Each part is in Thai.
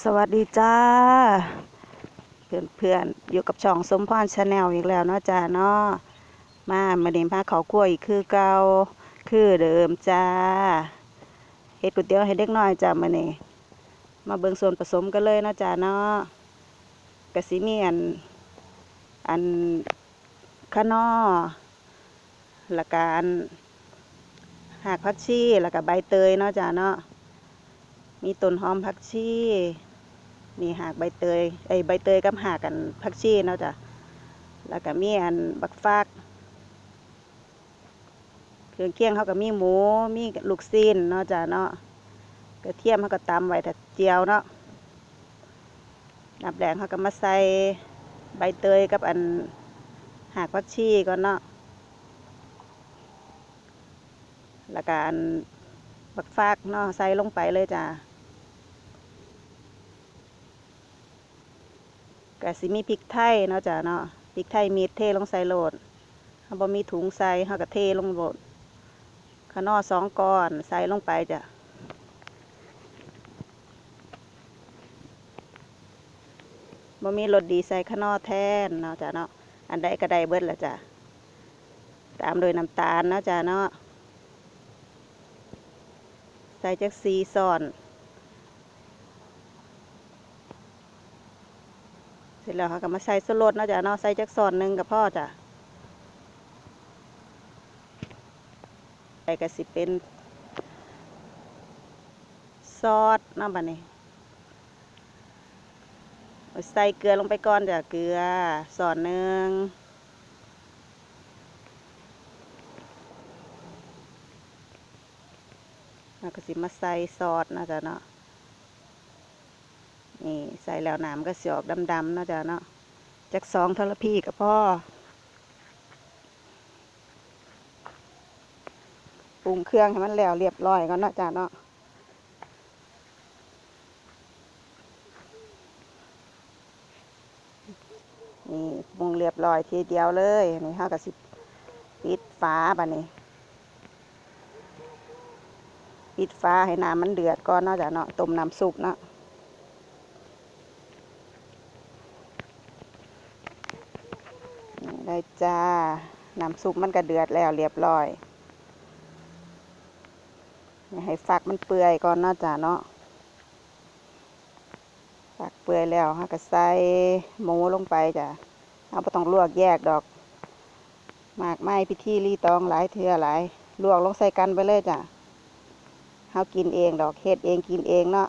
สวัสดีจ้า เพื่อนเพื่อนๆอยู่กับช่องสมพรชาแนลอีกแล้วเนาะจ้าเนาะมามาเดินพาเขากล้วยอีกคือเก่าคือเดิมจ้าเฮ็ดก๋วยเตี๋ยวให้เด็กน้อยจ้ามื้อนี้มาเบิ่งส่วนผสมกันเลยเนาะจ้าเนาะกระสิมีอันอันข้านอแล้วก็อันหากผักชีแล้วก็ใบเตยเนาะจ้าเนาะ มีต้นหอมผักชีมีหากใบเตยไอใบเตยกับหากกันผักชีเนาะจ้ะแล้วก็มีอันบักฟากเครื่องเคียงเขาก็มีหมูมีลูกซีนเนาะจ้ะเนาะกระเทียมเขาก็ตำไว้ถ้าเจียวเนาะน้ำแดงเขาก็มาใส่ใบเตยกับอันหากผักชีก่อนเนาะแล้วก็อันบักฟากเนาะใส่ลงไปเลยจ้ะ ก็สิมีพริกไทยเนาะจ้ะเนาะพริกไทยมีเทลงใส่โหลดเฮาบ่มีถุงใส่เฮาก็เทลงโหลดขนอสองก้อนใส่ลงไปจ้ะบ่มีรสดีใส่ขนอแทนเนาะจ้ะเนาะอันใดก็ได้เบิดละจ้ะตามโดยน้ำตาลเนาะจ้ะเนาะใส่จักสีซ้อน เส ร็จแล้วเขาก็มาใส่สลดเนาะจ้ะเนาะใส่จักซอนหนึ่งกับพ่อจ้ะใส่ก็สิเป็นซอสน้ำบันนี้ใส่เกลือลงไปก่อนจ้ะเกลือซอนหนึ่งแล้วก็สิมาใส่ซอสนาะจ้ะเนาะ นี่ใส่แล้วน้ำก็สิออกดำๆเนาะจ้ะเนาะจากสองทรพีกับพ่อปรุงเครื่องให้มันแล้วเรียบร้อยก่อนเนาะจ้ะเนาะนี่ปรุงเรียบร้อยทีเดียวเลยนี่ห้ากับสิปิดฟ้าบัดนี้ปิดฟ้าให้น้ำมันเดือดก่อนเนาะจ้ะเนาะต้มน้ำซุปเนาะ ได้จ้า น้ำซุปมันก็เดือดแล้วเรียบร้อยให้ฝักมันเปื่อยก่อนเนาะจ้าเนาะฝักเปื่อยแล้วฮะก็ใส่หมูลงไปจ้ะเอาไ่ต้องลวกแยกดอกหมากไม้พิธีรีตองหลายเทื่อหลายลวกลงใส่กันไปเลยจ้ะเฮากินเองดอกเฮ็ดเองกินเองเนาะ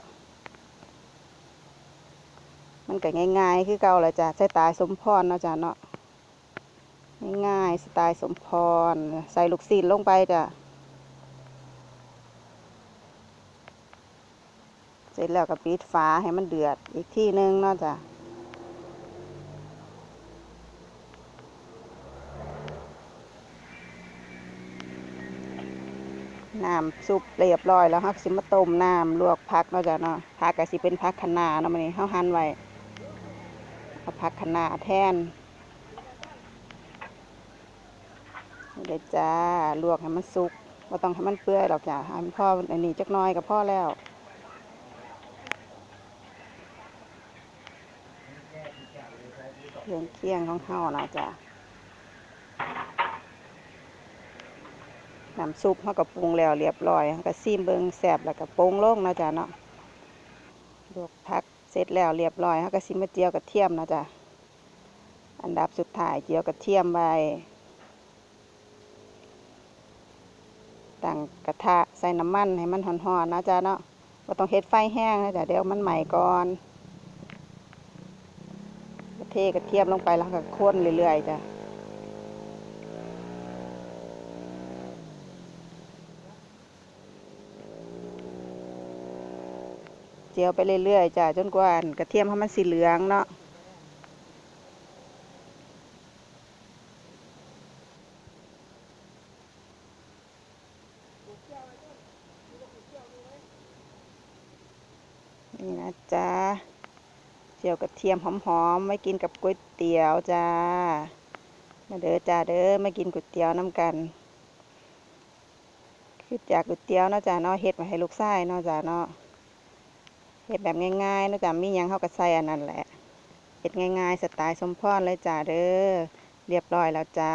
มันก็ง่ายๆ คือเก่าแหละจ้ะใส่ตายสมพรเนาะจ้ะเนาะ ง่ายๆสไตล์สมพร ใส่ลูกศิลลงไปจ้ะ เสร็จแล้วก็ปิดฝาให้มันเดือดอีกที่นึงเนาะจ้ะน้ำซุปเรียบร้อยแล้วครับสิมาต้มน้ำลวกผักเนาะจ้ะเนาะผักก็สิเป็นผักคะน้าเนาะมันนี้เฮาหั่นไว้เอาผักคะน้าแทน นี่เลยจ้าลวกให้มันสุกว่าต้องให้มันเปื่อยหรอกจ้ะให้มันพ่ออันนี้จักน้อยกับพ่อแล้วเครื่องเคียงของเฮานะจ้ะน้ำซุปเฮาก็ปรุงแล้วเรียบร้อยเฮาก็ซีมเบิงแซ่บแล้วก็ปรุงลงนะจ้ะเนาะลวกผักเสร็จแล้วเรียบร้อยเฮาก็สิมาเจียวกระเทียมนะจ้ะอันดับสุดท้ายเจียวกระเทียมไว้ ตั้งกระทะใส่น้ำมันให้มันห่อนๆนะจ๊ะเนาะว่าต้องเฮ็ดไฟแห้งนะจ๊ะเดี๋ยวมันใหม่ก่อนเทกระเทียมลงไปแล้วก็ค้นเรื่อยๆจ้ะเจียวไปเรื่อยๆจ้ะจนกว่ากระเทียมให้มันสีเหลืองเนาะ นี่นะจ๊ะเจียวกระเทียมหอมๆไว้กินกับก๋วยเตี๋ยวจ้า มาเด้อจ้าเด้อมากินก๋วยเตี๋ยวน้ำกัน คือจากก๋วยเตี๋ยวเนาะจ้าเนาะเฮ็ดมาให้ลูกชายเนาะจ้าเนาะเฮ็ดแบบง่ายๆเนาะจ้ะมียังเฮาก็ใส่อันนั้นแหละเฮ็ดง่ายๆสไตล์สมพรเลยจ้าเด้อเรียบร้อยแล้วจ้า